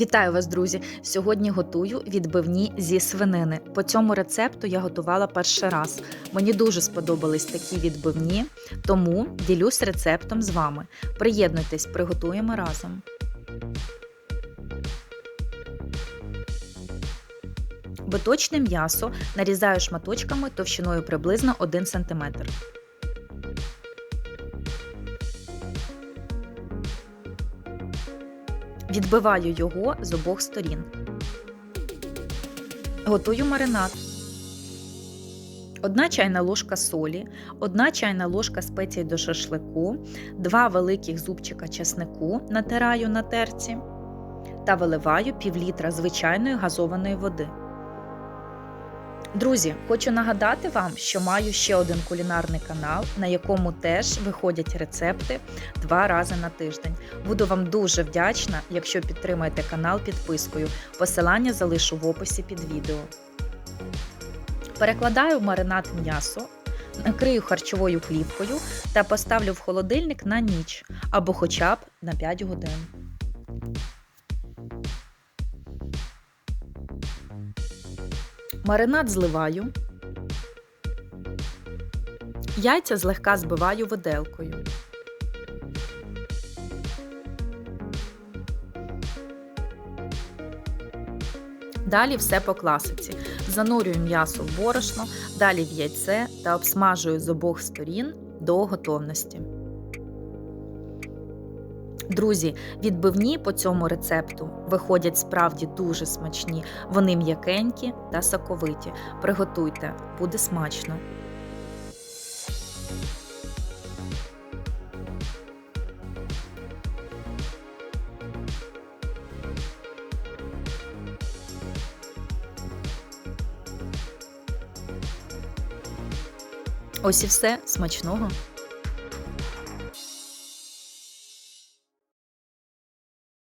Вітаю вас, друзі! Сьогодні готую відбивні зі свинини. По цьому рецепту я готувала перший раз. Мені дуже сподобались такі відбивні, тому ділюсь рецептом з вами. Приєднуйтесь, приготуємо разом. Биточне м'ясо нарізаю шматочками товщиною приблизно 1 см. Відбиваю його з обох сторін. Готую маринад. Одна чайна ложка солі, одна чайна ложка спецій до шашлику, два великих зубчика чеснику натираю на терці та виливаю пів літра звичайної газованої води. Друзі, хочу нагадати вам, що маю ще один кулінарний канал, на якому теж виходять рецепти два рази на тиждень. Буду вам дуже вдячна, якщо підтримаєте канал підпискою. Посилання залишу в описі під відео. Перекладаю маринад м'ясо, накрию харчовою плівкою та поставлю в холодильник на ніч або хоча б на 5 годин. Маринад зливаю. Яйця злегка збиваю виделкою. Далі все по класиці. Занурюю м'ясо в борошно, далі в яйце та обсмажую з обох сторін до готовності. Друзі, відбивні по цьому рецепту виходять справді дуже смачні. Вони м'якенькі та соковиті. Приготуйте, буде смачно. Ось і все смачного.